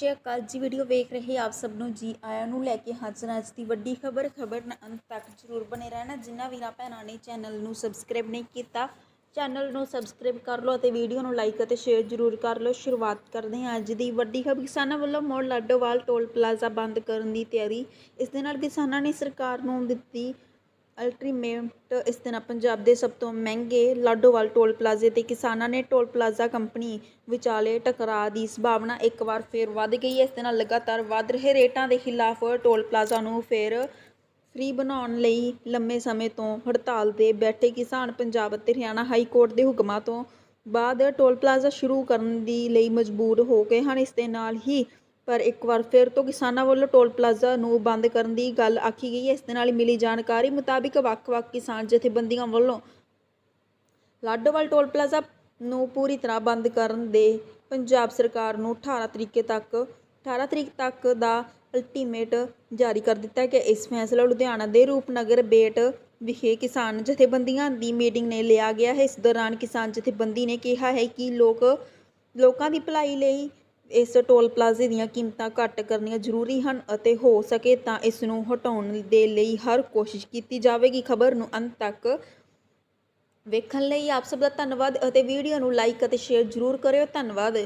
ਸ਼੍ਰੀ ਅਕਾਲ ਜੀ। ਵੀਡੀਓ ਵੇਖ ਰਹੇ ਆਪ ਸਭ ਨੂੰ ਜੀ ਆਇਆਂ ਨੂੰ ਲੈ ਕੇ ਹਾਜ਼ਰ ਅੱਜ ਦੀ ਵੱਡੀ ਖਬਰ। ਖਬਰ ਅੰਤ ਤੱਕ ਜ਼ਰੂਰ ਬਨੇ ਰਹਿਣਾ। ਜਿਨ੍ਹਾਂ ਵੀਰਾਂ ਭੈਣਾਂ ਨੇ ਚੈਨਲ ਨੂੰ ਸਬਸਕ੍ਰਾਈਬ ਨਹੀਂ ਕੀਤਾ, ਚੈਨਲ ਨੂੰ ਸਬਸਕ੍ਰਾਈਬ ਕਰ ਲਓ ਅਤੇ ਵੀਡੀਓ ਨੂੰ ਲਾਈਕ ਅਤੇ ਸ਼ੇਅਰ ਜ਼ਰੂਰ ਕਰ ਲਓ। ਸ਼ੁਰੂਆਤ ਕਰਦੇ ਹਾਂ ਅੱਜ ਦੀ ਵੱਡੀ ਖਬਰ। ਕਿਸਾਨਾਂ ਵੱਲੋਂ ਮੋੜ ਲਾਡੋਵਾਲ ਟੋਲ ਪਲਾਜ਼ਾ ਬੰਦ ਕਰਨ ਦੀ ਤਿਆਰੀ। ਇਸ ਦੇ ਨਾਲ ਕਿਸਾਨਾਂ ਨੇ ਸਰਕਾਰ ਨੂੰ ਦਿੱਤੀ ਅਲਟੀਮੇਟ ਇਸ ਦੇ ਨਾਲ ਪੰਜਾਬ ਦੇ ਸਭ ਤੋਂ ਮਹਿੰਗੇ ਲਾਡੋਵਾਲ ਟੋਲ ਪਲਾਜ਼ੇ ਤੇ ਕਿਸਾਨਾਂ ਨੇ ਟੋਲ ਪਲਾਜ਼ਾ ਕੰਪਨੀ ਵਿਚਾਲੇ ਟਕਰਾਅ ਦੀ ਸੰਭਾਵਨਾ ਇੱਕ ਵਾਰ ਫਿਰ ਵੱਧ ਗਈ ਹੈ। ਇਸ ਦੇ ਨਾਲ ਲਗਾਤਾਰ ਵੱਧ ਰਹੇ ਰੇਟਾਂ ਦੇ ਖਿਲਾਫ ਟੋਲ ਪਲਾਜ਼ਾ ਨੂੰ ਫਿਰ ਫ੍ਰੀ ਬਣਾਉਣ ਲਈ ਲੰਮੇ ਸਮੇਂ ਤੋਂ ਹੜਤਾਲ ਤੇ ਬੈਠੇ ਕਿਸਾਨ ਪੰਜਾਬ ਅਤੇ ਹਰਿਆਣਾ ਹਾਈ ਕੋਰਟ ਦੇ ਹੁਕਮਾਂ ਤੋਂ ਬਾਅਦ ਟੋਲ ਪਲਾਜ਼ਾ ਸ਼ੁਰੂ ਕਰਨ ਦੀ ਲਈ ਮਜਬੂਰ ਹੋ ਗਏ ਹਨ। ਇਸ ਦੇ ਨਾਲ ਹੀ ਪਰ ਇੱਕ ਵਾਰ ਫਿਰ ਤੋਂ ਕਿਸਾਨਾਂ ਵੱਲੋਂ ਟੋਲ ਪਲਾਜ਼ਾ ਨੂੰ ਬੰਦ ਕਰਨ ਦੀ ਗੱਲ ਆਖੀ ਗਈ ਹੈ। ਇਸ ਦੇ ਨਾਲ ਮਿਲੀ ਜਾਣਕਾਰੀ ਮੁਤਾਬਿਕ ਵੱਖ-ਵੱਖ ਕਿਸਾਨ ਜਥੇਬੰਦੀਆਂ ਵੱਲੋਂ ਲਾਡੋਵਾਲ ਟੋਲ ਪਲਾਜ਼ਾ ਨੂੰ ਪੂਰੀ ਤਰ੍ਹਾਂ ਬੰਦ ਕਰਨ ਦੇ ਪੰਜਾਬ ਸਰਕਾਰ ਨੂੰ 18 ਤਰੀਕੇ ਤੱਕ 18 ਤਰੀਕ ਤੱਕ ਦਾ ਅਲਟੀਮੇਟ ਜਾਰੀ ਕਰ ਦਿੱਤਾ ਹੈ ਕਿ ਇਸ ਫੈਸਲਾ ਲੁਧਿਆਣਾ ਦੇ ਰੂਪਨਗਰ ਬੇਟ ਵਿਖੇ ਕਿਸਾਨ ਜਥੇਬੰਦੀਆਂ ਦੀ ਮੀਟਿੰਗ ਨੇ ਲਿਆ ਗਿਆ ਹੈ। ਇਸ ਦੌਰਾਨ ਕਿਸਾਨ ਜਥੇਬੰਦੀ ਨੇ ਕਿਹਾ ਹੈ ਕਿ ਲੋਕ, ਲੋਕਾਂ ਦੀ ਭਲਾਈ ਲਈ ਇਸ ਟੋਲ ਪਲਾਜ਼ੇ ਦੀਆਂ ਕੀਮਤਾਂ ਘੱਟ ਕਰਨੀਆਂ ਜ਼ਰੂਰੀ ਹਨ ਅਤੇ ਹੋ ਸਕੇ ਤਾਂ ਇਸ ਨੂੰ ਹਟਾਉਣ ਦੇ ਲਈ ਹਰ ਕੋਸ਼ਿਸ਼ ਕੀਤੀ ਜਾਵੇਗੀ। ਖਬਰ ਨੂੰ ਅੰਤ ਤੱਕ ਵੇਖਣ ਲਈ ਆਪ ਸਭ ਦਾ ਧੰਨਵਾਦ ਅਤੇ ਵੀਡੀਓ ਨੂੰ ਲਾਈਕ ਅਤੇ ਸ਼ੇਅਰ ਜ਼ਰੂਰ ਕਰਿਓ। ਧੰਨਵਾਦ।